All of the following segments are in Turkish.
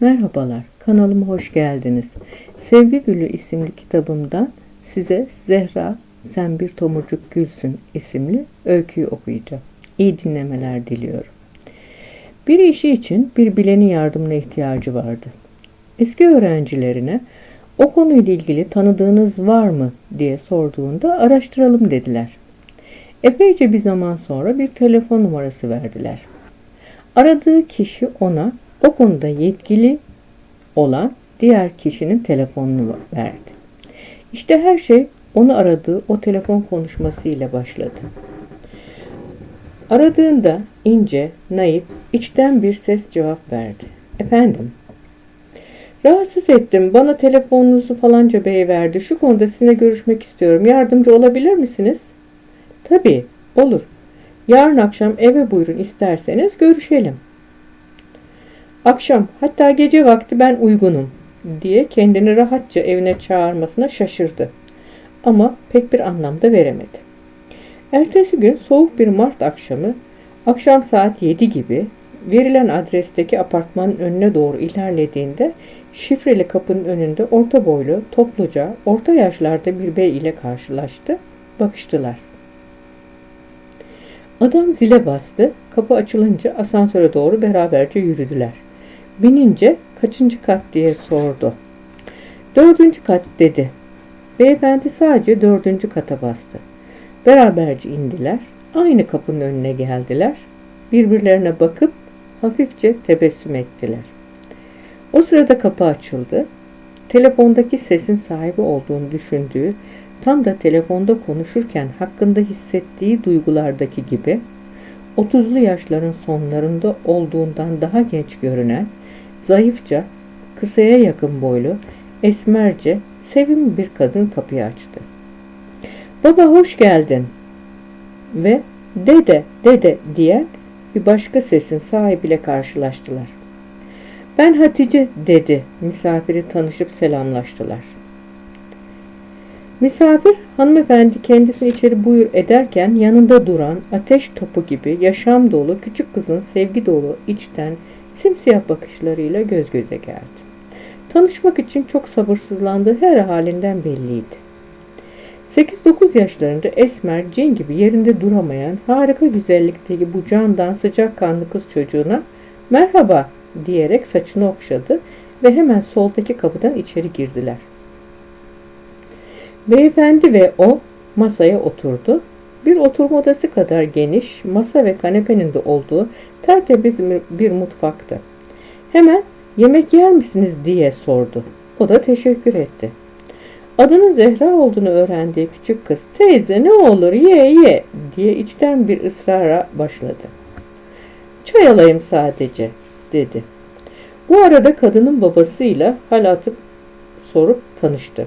Merhabalar, kanalıma hoş geldiniz. Sevgi Gülü isimli kitabımdan size Zehra Sen Bir Tomurcuk Gülsün isimli öyküyü okuyacağım. İyi dinlemeler diliyorum. Bir işi için bir bilenin yardımına ihtiyacı vardı. Eski öğrencilerine o konuyla ilgili tanıdığınız var mı diye sorduğunda araştıralım dediler. Epeyce bir zaman sonra bir telefon numarası verdiler. Aradığı kişi ona o konuda yetkili olan diğer kişinin telefonunu verdi. İşte her şey onu aradığı o telefon konuşmasıyla başladı. Aradığında ince, naif, içten bir ses cevap verdi. Efendim, rahatsız ettim. Bana telefonunuzu falanca bey verdi. Şu konuda sizinle görüşmek istiyorum. Yardımcı olabilir misiniz? Tabii, olur. Yarın akşam eve buyurun isterseniz görüşelim. Akşam hatta gece vakti ben uygunum diye kendini rahatça evine çağırmasına şaşırdı. Ama pek bir anlamda veremedi. Ertesi gün soğuk bir Mart akşamı akşam saat 7 gibi verilen adresteki apartmanın önüne doğru ilerlediğinde şifreli kapının önünde orta boylu, topluca, orta yaşlarda bir bey ile karşılaştı. Bakıştılar. Adam zile bastı. Kapı açılınca asansöre doğru beraberce yürüdüler. Binince kaçıncı kat diye sordu. Dördüncü kat dedi. Beyefendi sadece dördüncü kata bastı. Beraberce indiler. Aynı kapının önüne geldiler. Birbirlerine bakıp hafifçe tebessüm ettiler. O sırada kapı açıldı. Telefondaki sesin sahibi olduğunu düşündüğü, tam da telefonda konuşurken hakkında hissettiği duygulardaki gibi, 30'lu yaşların sonlarında olduğundan daha genç görünen, zayıfça, kısaya yakın boylu, esmerce, sevimli bir kadın kapıyı açtı. Baba hoş geldin. Ve dede, dede diyen bir başka sesin sahibiyle karşılaştılar. Ben Hatice dedi. Misafiri tanışıp selamlaştılar. Misafir hanımefendi kendisini içeri buyur ederken yanında duran ateş topu gibi yaşam dolu küçük kızın sevgi dolu içten simsiyah bakışlarıyla göz göze geldi. Tanışmak için çok sabırsızlandığı her halinden belliydi. 8-9 yaşlarında esmer, cin gibi yerinde duramayan, harika güzellikteki bu candan sıcakkanlı kız çocuğuna merhaba diyerek saçını okşadı ve hemen soldaki kapıdan içeri girdiler. Beyefendi ve o masaya oturdu. Bir oturma odası kadar geniş, masa ve kanepenin de olduğu tertemiz bir mutfaktı. Hemen yemek yer misiniz diye sordu. O da teşekkür etti. Adının Zehra olduğunu öğrendiği küçük kız teyze ne olur ye ye diye içten bir ısrara başladı. Çay alayım sadece dedi. Bu arada kadının babasıyla hal atıp sorup tanıştı.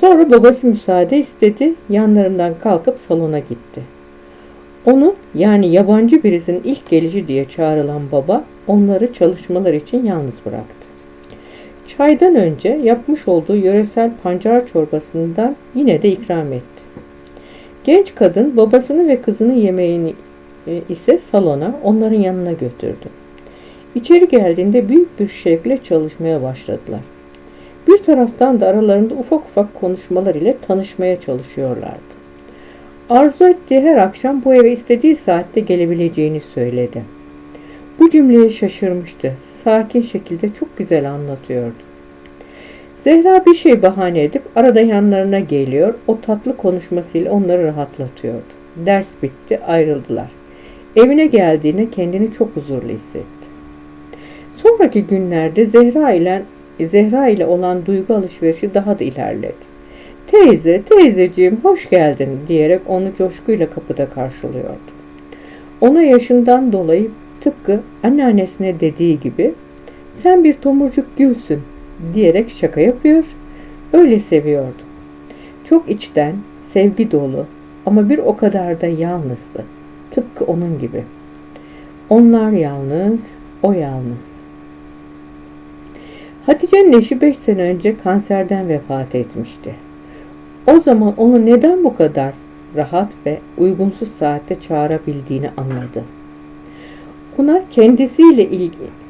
Sonra babası müsaade istedi, yanlarından kalkıp salona gitti. Onu yani yabancı birisinin ilk gelişi diye çağrılan baba onları çalışmalar için yalnız bıraktı. Çaydan önce yapmış olduğu yöresel pancar çorbasından yine de ikram etti. Genç kadın babasını ve kızının yemeğini e, ise salona onların yanına götürdü. İçeri geldiğinde büyük bir şevkle çalışmaya başladılar. Bir taraftan da aralarında ufak ufak konuşmalar ile tanışmaya çalışıyorlardı. Arzu ettiği her akşam bu eve istediği saatte gelebileceğini söyledi. Bu cümleye şaşırmıştı. Sakin şekilde çok güzel anlatıyordu. Zehra bir şey bahane edip arada yanlarına geliyor, o tatlı konuşmasıyla onları rahatlatıyordu. Ders bitti, ayrıldılar. Evine geldiğinde kendini çok huzurlu hissetti. Sonraki günlerde Zehra ile Zehra ile olan duygu alışverişi daha da ilerledi. Teyze, teyzeciğim hoş geldin diyerek onu coşkuyla kapıda karşılıyordu. Ona yaşından dolayı tıpkı anneannesine dediği gibi sen bir tomurcuk gülsün diyerek şaka yapıyor, öyle seviyordu. Çok içten, sevgi dolu ama bir o kadar da yalnızdı. Tıpkı onun gibi. Onlar yalnız, o yalnız. Hatice'nin eşi 5 sene önce kanserden vefat etmişti. O zaman onu neden bu kadar rahat ve uygunsuz saatte çağırabildiğini anladı. Ona kendisiyle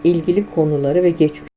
ilgili konuları ve geçmiş